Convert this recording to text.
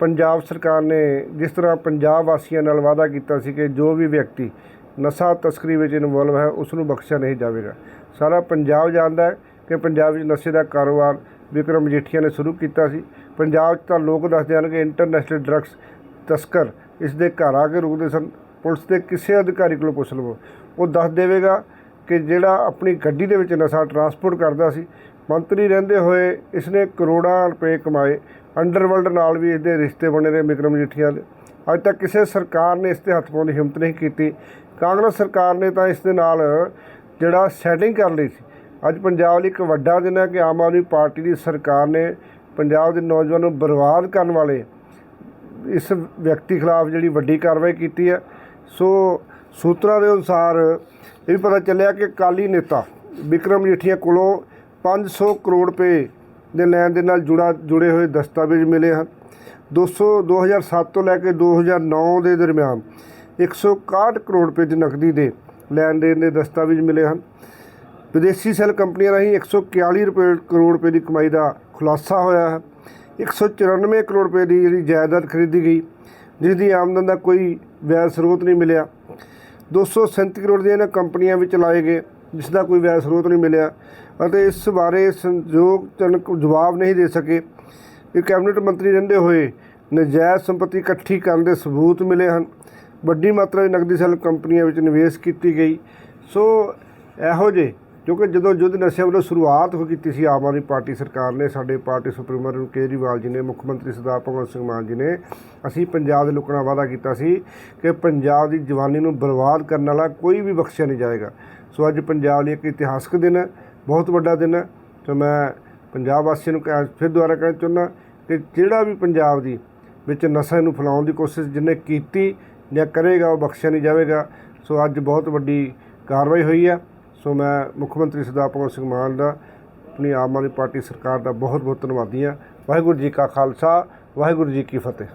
ਪੰਜਾਬ ਸਰਕਾਰ ਨੇ ਜਿਸ ਤਰ੍ਹਾਂ ਪੰਜਾਬ ਵਾਸੀਆਂ ਨਾਲ ਵਾਅਦਾ ਕੀਤਾ ਸੀ ਕਿ ਜੋ ਵੀ ਵਿਅਕਤੀ ਨਸ਼ਾ ਤਸਕਰੀ ਵਿੱਚ ਇਨਵੋਲਵ ਹੈ ਉਸ ਨੂੰ ਬਖਸ਼ਿਆ ਨਹੀਂ ਜਾਵੇਗਾ। ਸਾਰਾ ਪੰਜਾਬ ਜਾਣਦਾ ਹੈ ਕਿ ਪੰਜਾਬ ਵਿੱਚ ਨਸ਼ੇ ਦਾ ਕਾਰੋਬਾਰ ਵਿਕਰਮ ਮਜੀਠੀਆ ਨੇ ਸ਼ੁਰੂ ਕੀਤਾ ਸੀ। ਪੰਜਾਬ 'ਚ ਤਾਂ ਲੋਕ ਦੱਸਦੇ ਹਨ ਕਿ ਇੰਟਰਨੈਸ਼ਨਲ ਡਰੱਗਸ ਤਸਕਰ ਇਸ ਦੇ ਘਰ ਆ ਕੇ ਰੁਕਦੇ ਸਨ। ਪੁਲਿਸ ਦੇ ਕਿਸੇ ਅਧਿਕਾਰੀ ਕੋਲੋਂ ਪੁੱਛ ਲਵੋ। ਉਹ ਦੱਸ ਦੇਵੇਗਾ ਕਿ ਜਿਹੜਾ ਆਪਣੀ ਗੱਡੀ ਦੇ ਵਿੱਚ ਨਸ਼ਾ ਟਰਾਂਸਪੋਰਟ ਕਰਦਾ ਸੀ, ਮੰਤਰੀ ਰਹਿੰਦੇ ਹੋਏ ਇਸਨੇ ਕਰੋੜਾਂ ਰੁਪਏ ਕਮਾਏ। ਅੰਡਰਵਰਲਡ ਨਾਲ ਵੀ ਇਹਦੇ ਰਿਸ਼ਤੇ ਬਣੇ ਰਹੇ ਵਿਕਰਮ ਮਜੀਠੀਆ ਦੇ। ਅੱਜ ਤੱਕ ਕਿਸੇ ਸਰਕਾਰ ਨੇ ਇਸ ਤੇ ਹੱਥ ਪਾਉਣ ਦੀ ਹਿੰਮਤ ਨਹੀਂ ਕੀਤੀ। ਕਾਂਗਰਸ ਸਰਕਾਰ ਨੇ ਤਾਂ ਇਸ ਦੇ ਨਾਲ ਜਿਹੜਾ ਸੈਟਿੰਗ ਕਰ ਲਈ ਸੀ। ਅੱਜ ਪੰਜਾਬ ਲਈ ਇੱਕ ਵੱਡਾ ਦਿਨ ਹੈ ਕਿ ਆਮ ਆਦਮੀ ਪਾਰਟੀ ਦੀ ਸਰਕਾਰ ਨੇ ਪੰਜਾਬ ਦੇ ਨੌਜਵਾਨ ਨੂੰ ਬਰਬਾਦ ਕਰਨ ਵਾਲੇ ਇਸ ਵਿਅਕਤੀ ਖਿਲਾਫ ਜਿਹੜੀ ਵੱਡੀ ਕਾਰਵਾਈ ਕੀਤੀ ਹੈ। ਸੋ ਸੂਤਰਾਂ ਦੇ ਅਨੁਸਾਰ ਇਹ ਵੀ ਪਤਾ ਚੱਲਿਆ ਕਿ ਕਾਲੀ ਨੇਤਾ ਵਿਕਰਮ ਜੀਠੀਆ ਕੋਲੋਂ 500 ਕਰੋੜ ਰੁਪਏ ਦੇ ਲੈਣ ਦੇ ਨਾਲ ਜੁੜਾ ਜੁੜੇ ਹੋਏ ਦਸਤਾਵੇਜ਼ ਮਿਲੇ ਹਨ। 200 2007 ਤੋਂ ਲੈ ਕੇ 2009 ਦੇ ਦਰਮਿਆਨ 161 ਕਰੋੜ ਰੁਪਏ ਦੀ ਨਕਦੀ ਦੇ ਲੈਣ ਦੇਣ ਦੇ ਦਸਤਾਵੇਜ਼ ਮਿਲੇ ਹਨ। ਵਿਦੇਸ਼ੀ ਸੈੱਲ ਕੰਪਨੀਆਂ ਰਾਹੀਂ 141 ਰੁਪਏ ਕਰੋੜ ਰੁਪਏ ਦੀ ਕਮਾਈ ਦਾ ਖੁਲਾਸਾ ਹੋਇਆ ਹੈ। 194 ਕਰੋੜ ਰੁਪਏ ਦੀ ਜਿਹੜੀ ਜਾਇਦਾਦ ਖਰੀਦੀ ਗਈ, ਜਿਸ ਦੀ ਆਮਦਨ ਦਾ ਕੋਈ ਵੈਰ ਸਰੋਤ ਨਹੀਂ ਮਿਲਿਆ। 237 ਕਰੋੜ ਦੀਆਂ ਇਹਨਾਂ ਕੰਪਨੀਆਂ ਵਿੱਚ ਲਾਏ ਗਏ ਜਿਸ ਦਾ ਕੋਈ ਵੈਸ ਸਰੋਤ ਨਹੀਂ ਮਿਲਿਆ ਅਤੇ ਇਸ ਬਾਰੇ ਸੰਯੋਗਜਨਕ ਜਵਾਬ ਨਹੀਂ ਦੇ ਸਕੇ। ਕਿ ਕੈਬਨਿਟ ਮੰਤਰੀ ਰਹਿੰਦੇ ਹੋਏ ਨਜਾਇਜ਼ ਸੰਪਤੀ ਇਕੱਠੀ ਕਰਨ ਦੇ ਸਬੂਤ ਮਿਲੇ ਹਨ। ਵੱਡੀ ਮਾਤਰਾ ਵਿੱਚ ਨਕਦੀ ਸੈਲ ਕੰਪਨੀਆਂ ਵਿੱਚ ਨਿਵੇਸ਼ ਕੀਤੀ ਗਈ। ਸੋ ਇਹੋ ਜਿਹੇ ਕਿਉਂਕਿ ਜਦੋਂ ਯੁੱਧ ਨਸ਼ਿਆਂ ਵੱਲੋਂ ਸ਼ੁਰੂਆਤ ਹੋ ਕੀਤੀ ਸੀ, ਆਮ ਆਦਮੀ ਪਾਰਟੀ ਸਰਕਾਰ ਨੇ, ਸਾਡੇ ਪਾਰਟੀ ਸੁਪਰੀਮੋ ਅਰੁਣ ਕੇਜਰੀਵਾਲ ਜੀ ਨੇ, ਮੁੱਖ ਮੰਤਰੀ ਸਰਦਾਰ ਭਗਵੰਤ ਸਿੰਘ ਮਾਨ ਜੀ ਨੇ, ਅਸੀਂ ਪੰਜਾਬ ਦੇ ਲੋਕਾਂ ਨਾਲ ਵਾਅਦਾ ਕੀਤਾ ਸੀ ਕਿ ਪੰਜਾਬ ਦੀ ਜਵਾਨੀ ਨੂੰ ਬਰਬਾਦ ਕਰਨ ਵਾਲਾ ਕੋਈ ਵੀ ਬਖਸ਼ਿਆ ਨਹੀਂ ਜਾਏਗਾ। ਸੋ ਅੱਜ ਪੰਜਾਬ ਲਈ ਇੱਕ ਇਤਿਹਾਸਕ ਦਿਨ ਹੈ, ਬਹੁਤ ਵੱਡਾ ਦਿਨ ਹੈ। ਤੇ ਮੈਂ ਪੰਜਾਬ ਵਾਸੀਆਂ ਨੂੰ ਕਹਿ- ਫਿਰ ਦੁਬਾਰਾ ਕਹਿਣਾ ਚਾਹੁੰਦਾ ਕਿ ਜਿਹੜਾ ਵੀ ਪੰਜਾਬ ਦੀ ਵਿੱਚ ਨਸ਼ਾ ਨੂੰ ਫੈਲਾਉਣ ਦੀ ਕੋਸ਼ਿਸ਼ ਜਿਹਨੇ ਕੀਤੀ ਜਾਂ ਕਰੇਗਾ, ਉਹ ਬਖਸ਼ਿਆ ਨਹੀਂ ਜਾਵੇਗਾ। ਸੋ ਅੱਜ ਬਹੁਤ ਵੱਡੀ ਕਾਰਵਾਈ ਹੋਈ ਹੈ। ਸੋ ਮੈਂ ਮੁੱਖ ਮੰਤਰੀ ਸਰਦਾਰ ਭਗਵੰਤ ਸਿੰਘ ਮਾਨ ਦਾ, ਆਪਣੀ ਆਮ ਆਦਮੀ ਪਾਰਟੀ ਸਰਕਾਰ ਦਾ ਬਹੁਤ ਬਹੁਤ ਧੰਨਵਾਦੀ ਹਾਂ। ਵਾਹਿਗੁਰੂ ਜੀ ਕਾ ਖਾਲਸਾ, ਵਾਹਿਗੁਰੂ ਜੀ ਕੀ ਫਤਿਹ।